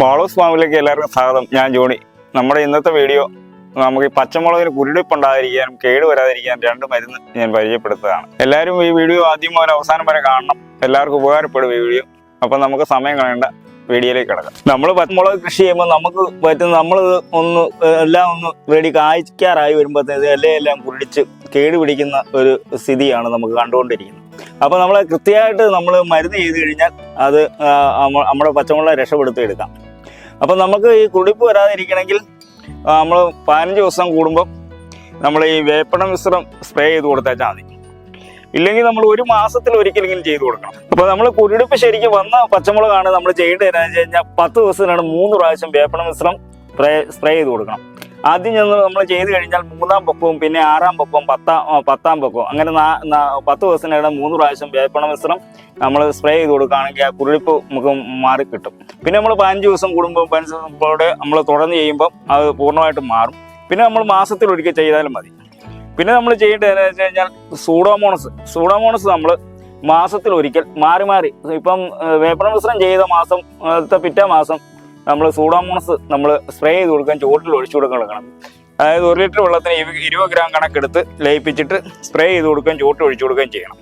മോളോസ് ഫാമിലേക്ക് എല്ലാവർക്കും സ്വാഗതം. ഞാൻ ജോണി. നമ്മുടെ ഇന്നത്തെ വീഡിയോ നമുക്ക് ഈ പച്ചമുളകിന് കുരുടിപ്പുണ്ടാതിരിക്കാനും കേട് വരാതിരിക്കാനും രണ്ട് മരുന്ന് ഞാൻ പരിചയപ്പെടുത്തുകയാണ്. എല്ലാവരും ഈ വീഡിയോ ആദ്യം മുതൽ അവസാനം വരെ കാണണം. എല്ലാവർക്കും ഉപകാരപ്പെടും ഈ വീഡിയോ. അപ്പം നമുക്ക് സമയം കളയേണ്ട വീഡിയോയിലേക്ക് കിടക്കാം. നമ്മൾ പച്ചമുളക് കൃഷി ചെയ്യുമ്പോൾ നമുക്ക് പറ്റുന്ന നമ്മൾ ഒന്ന് എല്ലാം ഒന്ന് റെഡി കായ്ക്കാറായി വരുമ്പോഴത്തേക്ക് എല്ലാം കുരുടിച്ച് കേട് പിടിക്കുന്ന ഒരു സ്ഥിതിയാണ് നമുക്ക് കണ്ടുകൊണ്ടിരിക്കുന്നത്. അപ്പോൾ നമ്മൾ കൃത്യമായിട്ട് നമ്മൾ മരുന്ന് ചെയ്ത് കഴിഞ്ഞാൽ അത് നമ്മുടെ പച്ചമുളക് രക്ഷപ്പെടുത്തി എടുക്കാം അപ്പം നമുക്ക് ഈ കുടിപ്പ് വരാതിരിക്കണമെങ്കിൽ നമ്മൾ പതിനഞ്ച് ദിവസം കൂടുമ്പോൾ നമ്മൾ ഈ വേപ്പണ മിശ്രം സ്പ്രേ ചെയ്ത് കൊടുത്തേച്ചാൽ മതി. ഇല്ലെങ്കിൽ നമ്മൾ ഒരു മാസത്തിൽ ഒരിക്കലെങ്കിലും ചെയ്തു കൊടുക്കണം. അപ്പോൾ നമ്മൾ കുരുടിപ്പ് ശരിക്കും വന്ന പച്ചമുളകാണ് നമ്മൾ ചെയ്യേണ്ടത് എന്താണെന്ന് വെച്ച് കഴിഞ്ഞാൽ പത്ത് ദിവസത്തിനാണ് മൂന്ന് പ്രാവശ്യം വേപ്പണ മിശ്രം സ്പ്രേ സ്പ്രേ ചെയ്ത് കൊടുക്കണം. ആദ്യം ചെന്ന് നമ്മൾ ചെയ്ത് കഴിഞ്ഞാൽ മൂന്നാം പൊക്കവും പിന്നെ ആറാം പൊക്കവും പത്താം പത്താം പൊക്കവും. അങ്ങനെ പത്ത് ദിവസത്തിനിടെ മൂന്ന് പ്രാവശ്യം വേപ്പണ മിശ്രം നമ്മൾ സ്പ്രേ ചെയ്ത് കൊടുക്കുകയാണെങ്കിൽ ആ കുരുളിപ്പ് നമുക്ക് മാറി കിട്ടും. പിന്നെ നമ്മൾ പതിനഞ്ച് ദിവസം കൂടുമ്പോൾ പതിനഞ്ച് ദിവസത്തോടെ നമ്മൾ തുടർന്ന് ചെയ്യുമ്പോൾ അത് പൂർണമായിട്ടും മാറും. പിന്നെ നമ്മൾ മാസത്തിൽ ഒരിക്കൽ ചെയ്താലും മതി. പിന്നെ നമ്മൾ ചെയ്യേണ്ടത് എന്താണെന്ന് വെച്ച് കഴിഞ്ഞാൽ സൂഡോമോണസ് സൂഡോമോണസ് നമ്മൾ മാസത്തിൽ ഒരിക്കൽ മാറി മാറി. ഇപ്പം വേപ്പണ മിശ്രം ചെയ്ത മാസം പിറ്റേ മാസം നമ്മൾ സൂഡോമോണസ് നമ്മൾ സ്പ്രേ ചെയ്ത് കൊടുക്കാൻ ചുവട്ടിൽ ഒഴിച്ചു കൊടുക്കാൻ കൊടുക്കണം. അതായത് ഒരു ലിറ്റർ വെള്ളത്തിന് ഇരു- ഇരുപത് ഗ്രാം കണക്കെടുത്ത് ലയിപ്പിച്ചിട്ട് സ്പ്രേ ചെയ്ത് കൊടുക്കുകയും ചുവട്ടിൽ ഒഴിച്ചു കൊടുക്കുകയും ചെയ്യണം.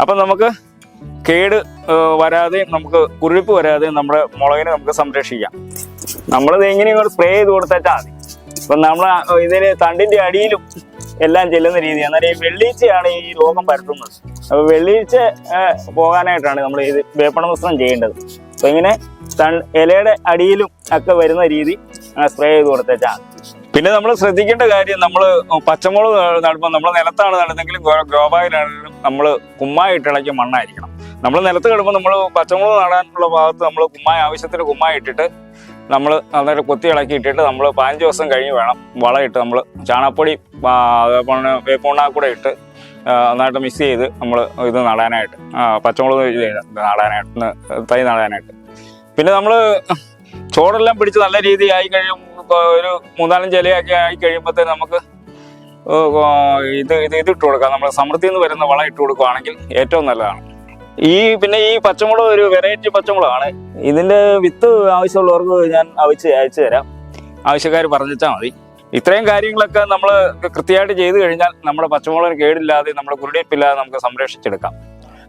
അപ്പം നമുക്ക് കേട് വരാതെയും വരാതെ നമുക്ക് കുരുപ്പ് വരാതെയും നമ്മുടെ മുളകിനെ നമുക്ക് സംരക്ഷിക്കാം. നമ്മളിത് എങ്ങനെ ഇങ്ങോട്ട് സ്പ്രേ ചെയ്ത് കൊടുത്താൽ മതി. അപ്പം നമ്മൾ ഇതിന് തണ്ടിന്റെ അടിയിലും എല്ലാം ചെല്ലുന്ന രീതിയാണ്. അന്നേരം ഈ വെള്ളീച്ചയാണ് ഈ രോഗം പരത്തുന്നത്. അപ്പോൾ വെള്ളീച്ച പോകാനായിട്ടാണ് നമ്മൾ ഇത് വേപ്പണ വസ്ത്രം ചെയ്യേണ്ടത്. അപ്പം ഇങ്ങനെ തൺ ഇലയുടെ അടിയിലും ഒക്കെ വരുന്ന രീതി സ്പ്രേ ചെയ്ത് കൊടുത്തേച്ചാൽ പിന്നെ നമ്മൾ ശ്രദ്ധിക്കേണ്ട കാര്യം നമ്മൾ പച്ചമുളക് നടുമ്പോൾ നമ്മൾ നിലത്താണ് നടുന്നെങ്കിലും ഗ്രോബായിലാണെങ്കിലും നമ്മൾ കുമ്മായിട്ട് ഇളക്കിയ മണ്ണായിരിക്കണം. നമ്മൾ നിലത്ത് കിടുമ്പോൾ നമ്മൾ പച്ചമുളക് നടാനുള്ള ഭാഗത്ത് നമ്മൾ കുമ്മായി ആവശ്യത്തിന് കുമ്മായി ഇട്ടിട്ട് നമ്മൾ നന്നായിട്ട് കൊത്തി ഇളക്കി ഇട്ടിട്ട് നമ്മൾ പതിനഞ്ച് ദിവസം കഴിഞ്ഞ് വേണം വളമിട്ട് നമ്മൾ ചാണകപ്പൊടി അതേപോലെ വേപ്പുണ്ണാക്കൂടെ ഇട്ട് നന്നായിട്ട് മിക്സ് ചെയ്ത് നമ്മൾ ഇത് നടാനായിട്ട് പച്ചമുളക് നടാനായിട്ട് തൈ നടാനായിട്ട്. പിന്നെ നമ്മൾ ചോറെല്ലാം പിടിച്ച് നല്ല രീതി ആയി കഴിയും. ഒരു മൂന്നാലഞ്ച് ഇലയൊക്കെ ആയി കഴിയുമ്പോഴത്തേന് നമുക്ക് ഇത് ഇത് ഇത് ഇട്ട് കൊടുക്കാം. നമ്മൾ സമൃദ്ധിയിൽ നിന്ന് വരുന്ന വളം ഇട്ട് കൊടുക്കുകയാണെങ്കിൽ ഏറ്റവും നല്ലതാണ്. ഈ പിന്നെ ഈ പച്ചമുളക് ഒരു വെറൈറ്റി പച്ചമുളകാണ്. ഇതിന്റെ വിത്ത് ആവശ്യമുള്ളവർക്ക് ഞാൻ അവിച്ച് അയച്ചു തരാം. ആവശ്യക്കാർ പറഞ്ഞാൽ മതി. ഇത്രയും കാര്യങ്ങളൊക്കെ നമ്മൾ കൃത്യമായിട്ട് ചെയ്തു കഴിഞ്ഞാൽ നമ്മുടെ പച്ചമുളകിന് കേടില്ലാതെ നമ്മുടെ കുരുടിപ്പില്ലാതെ നമുക്ക് സംരക്ഷിച്ചെടുക്കാം.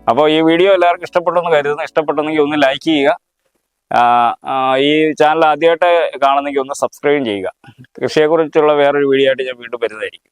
അപ്പോൾ ഈ വീഡിയോ എല്ലാവർക്കും ഇഷ്ടപ്പെട്ടെന്ന് കരുതുന്നു. ഇഷ്ടപ്പെട്ടെങ്കിൽ ഒന്ന് ലൈക്ക് ചെയ്യുക. ഈ ചാനൽ ആദ്യമായിട്ട് കാണുന്നെങ്കിൽ ഒന്ന് സബ്സ്ക്രൈബ് ചെയ്യുക. കൃഷിയെക്കുറിച്ചുള്ള വേറൊരു വീഡിയോ ആയിട്ട് ഞാൻ വീണ്ടും വരുന്നതായിരിക്കും.